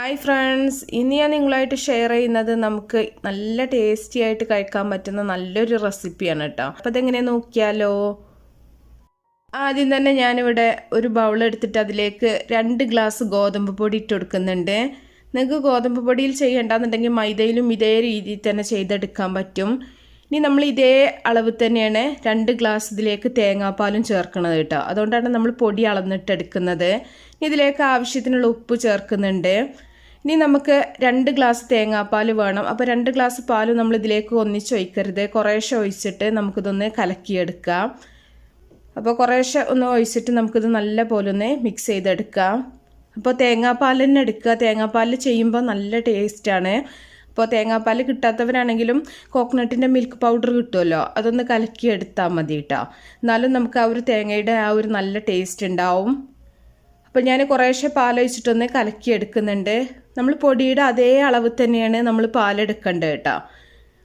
Hi friends ഇന്ന് ഞാൻ നിങ്ങളായിട്ട് ഷെയർ ചെയ്യുന്നത് നമുക്ക് നല്ല ടേസ്റ്റി ആയിട്ട് കഴിക്കാൻ പറ്റുന്ന നല്ലൊരു റെസിപ്പിയാണ് കേട്ടോ അപ്പോൾ അതെങ്ങനെ നോക്കിയാലോ? ആദ്യം തന്നെ ഞാനിവിടെ ഒരു ബൗൾ എടുത്തിട്ട് അതിലേക്ക് രണ്ട് ഗ്ലാസ് ഗോതമ്പ് പൊടി ഇട്ട് കൊടുക്കുന്നുണ്ട്. നിങ്ങൾക്ക് ഗോതമ്പ് പൊടിയിൽ ചെയ്യേണ്ടെന്നുണ്ടെങ്കിൽ മൈദയിലും ഇതേ രീതിയിൽ തന്നെ ചെയ്തെടുക്കാൻ പറ്റും. ഇനി നമ്മൾ ഇതേ അളവ് തന്നെയാണ് രണ്ട് ഗ്ലാസ് ഇതിലേക്ക് തേങ്ങാപ്പാലും ചേർക്കുന്നത് കേട്ടോ അതുകൊണ്ടാണ് നമ്മൾ പൊടി അളന്നിട്ടെടുക്കുന്നത്. ഇതിലേക്ക് ആവശ്യത്തിനുള്ള ഉപ്പ് ചേർക്കുന്നുണ്ട്. ഇനി നമുക്ക് രണ്ട് ഗ്ലാസ് തേങ്ങാപ്പാൽ വേണം. അപ്പോൾ രണ്ട് ഗ്ലാസ് പാൽ നമ്മൾ ഇതിലേക്ക് ഒന്നിച്ച് ഒഴിക്കരുത്. കുറേശ്ശെ ഒഴിച്ചിട്ട് നമുക്കിതൊന്ന് കലക്കിയെടുക്കാം. അപ്പോൾ കുറേശ്ശെ ഒന്ന് ഒഴിച്ചിട്ട് നമുക്കിത് നല്ല പോലെ ഒന്ന് മിക്സ് ചെയ്തെടുക്കാം. അപ്പോൾ തേങ്ങാപ്പാൽ തന്നെ എടുക്കുക. തേങ്ങാപ്പാൽ ചെയ്യുമ്പോൾ നല്ല ടേസ്റ്റാണ്. അപ്പോൾ തേങ്ങാപ്പാൽ കിട്ടാത്തവരാണെങ്കിലും കോക്കനട്ടിന്റെ മിൽക്ക് പൗഡർ കിട്ടുമല്ലോ അതൊന്ന് കലക്കി എടുത്താൽ മതി കേട്ടോ എന്നാലും നമുക്ക് ആ ഒരു തേങ്ങയുടെ ആ ഒരു നല്ല ടേസ്റ്റ് ഉണ്ടാവും. അപ്പോൾ ഞാൻ കുറേശ്ശെ പാലൊഴിച്ചിട്ടൊന്ന് കലക്കി എടുക്കുന്നുണ്ട് നമ്മൾ പൊടിയുടെ അതേ അളവ് തന്നെയാണ് നമ്മൾ പാലെടുക്കേണ്ടത് കേട്ടോ.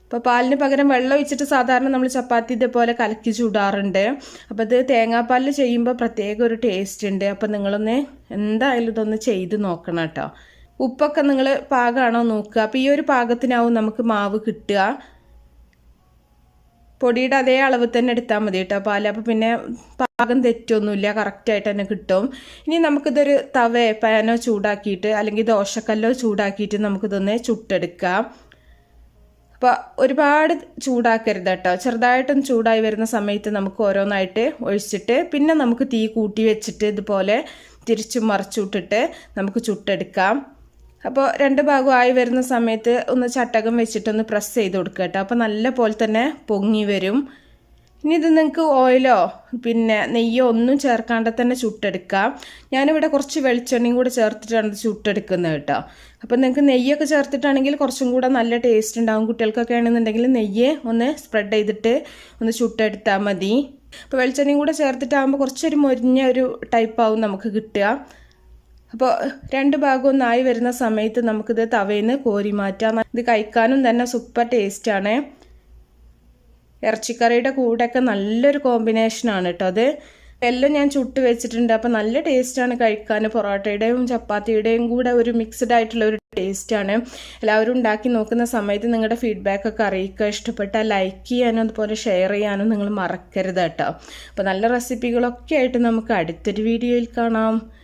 അപ്പോൾ പാലിന് പകരം വെള്ളം ഒഴിച്ചിട്ട് സാധാരണ നമ്മൾ ചപ്പാത്തി ഇതേപോലെ കലക്കി ചൂടാറുണ്ട്. അപ്പോൾ ഇത് തേങ്ങാപ്പാലിൽ ചെയ്യുമ്പോൾ പ്രത്യേക ഒരു ടേസ്റ്റ് ഉണ്ട്. അപ്പോൾ നിങ്ങളൊന്ന് എന്തായാലും ഇതൊന്ന് ചെയ്ത് നോക്കണം കേട്ടോ. ഉപ്പൊക്കെ നിങ്ങൾ പാകമാണോ നോക്കുക. അപ്പോൾ ഈ ഒരു പാകത്തിനാവും നമുക്ക് മാവ് കിട്ടുക. പൊടിയുടെ അതേ അളവ് തന്നെ എടുത്താൽ മതി കേട്ടോ പാൽ അപ്പോൾ പിന്നെ പാകം തെറ്റൊന്നുമില്ല കറക്റ്റായിട്ട് തന്നെ കിട്ടും. ഇനി നമുക്കിതൊരു തവ പാനോ ചൂടാക്കിയിട്ട് അല്ലെങ്കിൽ ദോശക്കല്ലോ ചൂടാക്കിയിട്ട് നമുക്കിതൊന്ന് ചുട്ടെടുക്കാം. അപ്പോൾ ഒരുപാട് ചൂടാക്കരുത് കേട്ടോ ചെറുതായിട്ടൊന്ന് ചൂടായി വരുന്ന സമയത്ത് നമുക്ക് ഓരോന്നായിട്ട് ഒഴിച്ചിട്ട് പിന്നെ നമുക്ക് തീ കൂട്ടി വെച്ചിട്ട് ഇതുപോലെ തിരിച്ചും മറിച്ചുവിട്ടിട്ട് നമുക്ക് ചുട്ടെടുക്കാം. അപ്പോൾ രണ്ട് ഭാഗം ആയി വരുന്ന സമയത്ത് ഒന്ന് ചട്ടകം വെച്ചിട്ടൊന്ന് പ്രസ് ചെയ്ത് കൊടുക്കുക കേട്ടോ അപ്പോൾ നല്ല പോലെ തന്നെ പൊങ്ങി വരും. ഇനി ഇത് നിങ്ങൾക്ക് ഓയിലോ പിന്നെ നെയ്യോ ഒന്നും ചേർക്കാണ്ട് തന്നെ ചുട്ടെടുക്കാം ഞാനിവിടെ കുറച്ച് വെളിച്ചെണ്ണയും കൂടെ ചേർത്തിട്ടാണ് ചുട്ടെടുക്കുന്നത് കേട്ടോ. അപ്പം നിങ്ങൾക്ക് നെയ്യൊക്കെ ചേർത്തിട്ടാണെങ്കിൽ കുറച്ചും കൂടെ നല്ല ടേസ്റ്റ് ഉണ്ടാകും കുട്ടികൾക്കൊക്കെ ആണെന്നുണ്ടെങ്കിൽ നെയ്യ് ഒന്ന് സ്പ്രെഡ് ചെയ്തിട്ട് ഒന്ന് ചുട്ടെടുത്താൽ മതി. അപ്പോൾ വെളിച്ചെണ്ണയും കൂടെ ചേർത്തിട്ടാകുമ്പോൾ കുറച്ചൊരു മൊരിഞ്ഞ ഒരു ടൈപ്പാവും നമുക്ക് കിട്ടുക. അപ്പോൾ രണ്ട് ഭാഗം ഒന്നായി വരുന്ന സമയത്ത് നമുക്കിത് തവയിൽ നിന്ന് കോരി മാറ്റാം. ഇത് കഴിക്കാനും തന്നെ സൂപ്പർ ടേസ്റ്റാണ് ഇറച്ചിക്കറിയുടെ കൂടെയൊക്കെ നല്ലൊരു കോമ്പിനേഷനാണ് കേട്ടോ അത്. എല്ലാം ഞാൻ ചുട്ട് വെച്ചിട്ടുണ്ട്. അപ്പോൾ നല്ല ടേസ്റ്റാണ് കഴിക്കാൻ. പൊറോട്ടയുടെയും ചപ്പാത്തിയുടെയും കൂടെ ഒരു മിക്സ്ഡ് ആയിട്ടുള്ള ഒരു ടേസ്റ്റാണ് എല്ലാവരും ഉണ്ടാക്കി നോക്കുന്ന സമയത്ത് നിങ്ങളുടെ ഫീഡ്ബാക്ക് ഒക്കെ അറിയിക്കുക. ഇഷ്ടപ്പെട്ടാൽ ലൈക്ക് ചെയ്യാനും അതുപോലെ ഷെയർ ചെയ്യാനും നിങ്ങൾ മറക്കരുത് കേട്ടോ അപ്പോൾ നല്ല റെസിപ്പികളൊക്കെ ആയിട്ട് നമുക്ക് അടുത്തൊരു വീഡിയോയിൽ കാണാം.